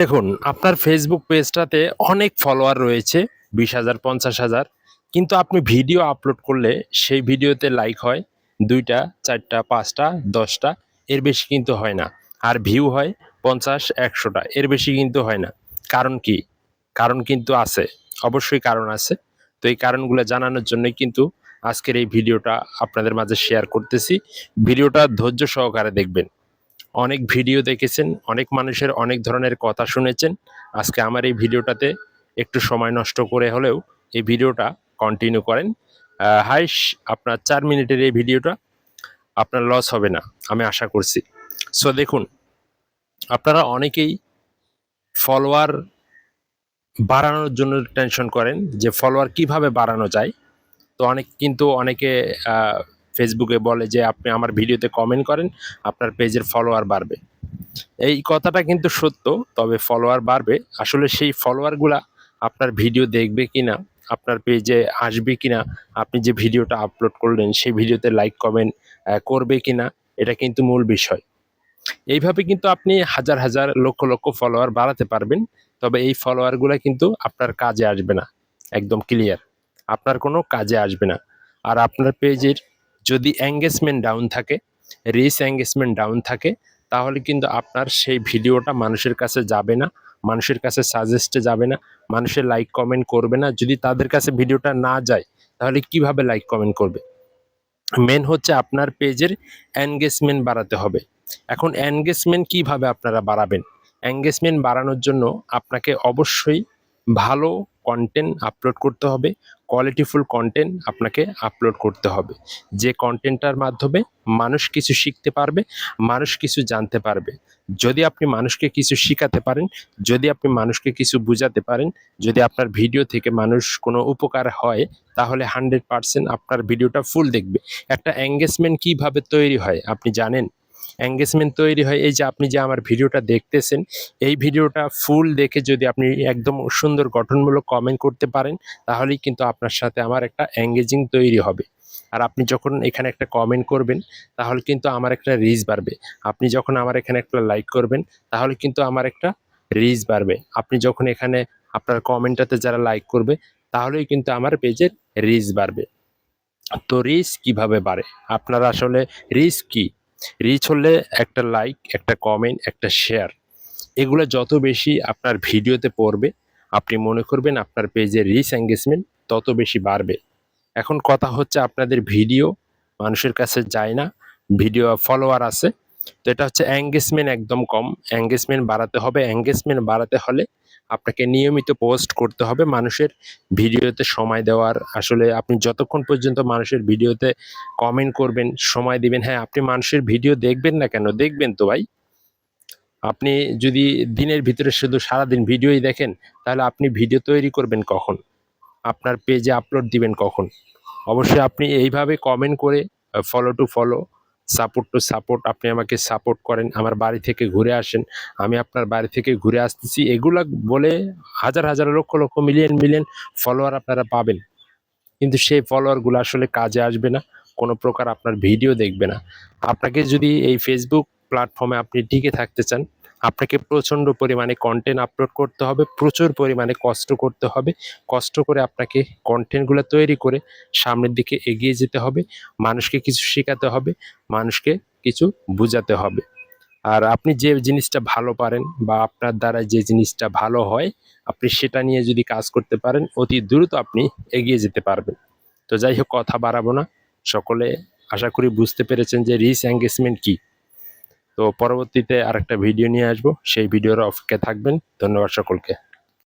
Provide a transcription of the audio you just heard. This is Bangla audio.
দেখুন, আপনার ফেসবুক পেজটাতে অনেক ফলোয়ার রয়েছে, বিশ হাজার, পঞ্চাশ হাজার। কিন্তু আপনি ভিডিও আপলোড করলে সেই ভিডিওতে লাইক হয় দুইটা, চারটা, পাঁচটা, দশটা। এর বেশি কিন্তু হয় না। আর ভিউ হয় পঞ্চাশ, একশোটা। এর বেশি কিন্তু হয় না। কারণ কি? কারণ কিন্তু আছে। অবশ্যই কারণ আছে। তো এই কারণগুলো জানানোর জন্যই কিন্তু আজকের এই ভিডিওটা আপনাদের মাঝে শেয়ার করতেছি। ভিডিওটা ধৈর্য সহকারে দেখবেন। অনেক ভিডিও দেখেছেন, অনেক মানুষের অনেক ধরনের কথা শুনেছেন। আজকে আমার এই ভিডিওটাতে একটু সময় নষ্ট করে হলেও এই ভিডিওটা কন্টিনিউ করেন। হাইস আপনার চার মিনিটের এই ভিডিওটা আপনার লস হবে না, আমি আশা করছি। সো দেখুন, আপনারা অনেকেই ফলোয়ার বাড়ানোর জন্য টেনশন করেন যে ফলোয়ার কীভাবে বাড়ানো যায়। তো অনেক, কিন্তু অনেকে ফেসবুকে বলে যে, আপনি আমার ভিডিওতে কমেন্ট করেন, আপনার পেজের ফলোয়ার বাড়বে। এই কথাটা কিন্তু সত্য, তবে ফলোয়ার বাড়বে। আসলে সেই ফলোয়ারগুলা আপনার ভিডিও দেখবে কি না আপনার পেজে আসবে কিনা, আপনি যে ভিডিওটা আপলোড করলেন, সেই ভিডিওতে লাইক কমেন্ট করবে কিনা, এটা কিন্তু মূল বিষয়। এইভাবে কিন্তু আপনি হাজার হাজার, লক্ষ লক্ষ ফলোয়ার বাড়াতে পারবেন, তবে এই ফলোয়ারগুলো কিন্তু আপনার কাজে আসবে না, একদম ক্লিয়ার আপনার কোনো কাজে আসবে না। আর আপনার পেজের যদি এঙ্গেজমেন্ট ডাউন থাকে রিস এঙ্গেজমেন্ট ডাউন থাকে, তাহলে কিন্তু আপনার সেই ভিডিওটা মানুষের কাছে যাবে না, মানুষের কাছে সাজেস্টে যাবে না, মানুষের লাইক কমেন্ট করবে না। যদি তাদের কাছে ভিডিওটা না যায়, তাহলে কীভাবে লাইক কমেন্ট করবে? মেন হচ্ছে আপনার পেজের এনগেজমেন্ট বাড়াতে হবে। এখন এনগেজমেন্ট কীভাবে আপনারা বাড়াবেন? এনগেজমেন্ট বাড়ানোর জন্য আপনাকে অবশ্যই ভালো কন্টেন্ট আপলোড করতে হবে কোয়ালিটিফুল কন্টেন্ট আপনাকে আপলোড করতে হবে। যে কন্টেন্টটার মাধ্যমে মানুষ কিছু শিখতে পারবে, মানুষ কিছু জানতে পারবে। যদি আপনি মানুষকে কিছু শিখাতে পারেন, যদি আপনি মানুষকে কিছু বুঝাতে পারেন, যদি আপনার ভিডিও থেকে মানুষ কোনো উপকার হয়, তাহলে হান্ড্রেড পারসেন্ট আপনার ভিডিওটা ফুল দেখবে। একটা এঙ্গেজমেন্ট কীভাবে তৈরি হয়, আপনি জানেন? এঙ্গেজমেন্ট তৈরি হয়। এই যে আপনি যে আমার ভিডিওটা দেখতেছেন, এই ভিডিওটা ফুল দেখে যদি আপনি একদম সুন্দর গঠনমূলক কমেন্ট করতে পারেন, তাহলেই কিন্তু আপনার সাথে আমার একটা এঙ্গেজিং তৈরি হবে। আর আপনি যখন এখানে একটা কমেন্ট করবেন, তাহলে কিন্তু আমার একটা রিচ বাড়বে। আপনি যখন আমার এখানে একটা লাইক করবেন, তাহলে কিন্তু আমার একটা রিচ বাড়বে। আপনি যখন এখানে আপনার কমেন্টটাতে যারা লাইক করবে, তাহলেই কিন্তু আমার পেজের রিচ বাড়বে। তো রিচ কীভাবে বাড়ে? আপনারা আসলে রিচ কি? রিচ হলে একটা লাইক একটা কমেন্ট একটা শেয়ার এগুলো যত বেশি আপনার ভিডিওতে পড়বে, আপনি মনে করবেন আপনার পেজের রিচ এঙ্গেজমেন্ট তত বেশি বাড়বে। এখন কথা হচ্ছে আপনাদের ভিডিও, মানুষের কাছে যায় না, ভিডিও ফলোয়ার আছে তো এটা হচ্ছে এঙ্গেজমেন্ট একদম কম। এঙ্গেজমেন্ট বাড়াতে হবে। এঙ্গেজমেন্ট বাড়াতে হলে আপনাকে নিয়মিত পোস্ট করতে হবে মানুষের ভিডিওতে সময় দেওয়ার। আসলে আপনি যতক্ষণ পর্যন্ত মানুষের ভিডিওতে কমেন্ট করবেন, সময় দিবেন হ্যাঁ আপনি মানুষের ভিডিও দেখবেন না কেন? দেখবেন তো ভাই। আপনি যদি দিনের ভিতরে শুধু সারাদিন ভিডিওই দেখেন, তাহলে আপনি ভিডিও তৈরি করবেন কখন? আপনার পেজে আপলোড দিবেন কখন? অবশ্যই আপনি এইভাবে কমেন্ট করে follow to follow support to support আপনি আমাকে সাপোর্ট করেন, আমার বাড়ি থেকে ঘুরে আসেন। আমি আপনার বাড়ি থেকে ঘুরে আসতেছি। এগুলা বলে হাজার হাজার, lakh lakh million million follower আপনারা পাবেন। কিন্তু সেই ফলোয়ারগুলো আসলে কাজে আসবে না। কোনো প্রকার আপনার ভিডিও দেখবে না। আপনাকে যদি এই ফেসবুক প্ল্যাটফর্মে আপনি টিকে থাকতে চান আপনাকে প্রচণ্ড পরিমাণে কন্টেন্ট আপলোড করতে হবে, প্রচুর পরিমাণে কষ্ট করতে হবে, কষ্ট করে আপনাকে কন্টেন্টগুলো তৈরি করে সামনের দিকে এগিয়ে যেতে হবে, মানুষকে কিছু শেখাতে হবে, মানুষকে কিছু বোঝাতে হবে। আর আপনি যে জিনিসটা ভালো পারেন বা আপনার দ্বারা যে জিনিসটা ভালো হয়, আপনি সেটা নিয়ে যদি কাজ করতে পারেন, অতি দ্রুত আপনি এগিয়ে যেতে পারবেন। তো যাই হোক, কথা বাড়াবো না। সকলে আশা করি বুঝতে পেরেছেন যে রিচ এঙ্গেজমেন্ট কি। তো পরবর্তীতে আরেকটা ভিডিও নিয়ে আসব। সেই ভিডিওর অপেক্ষায় থাকবেন। ধন্যবাদ সকলকে।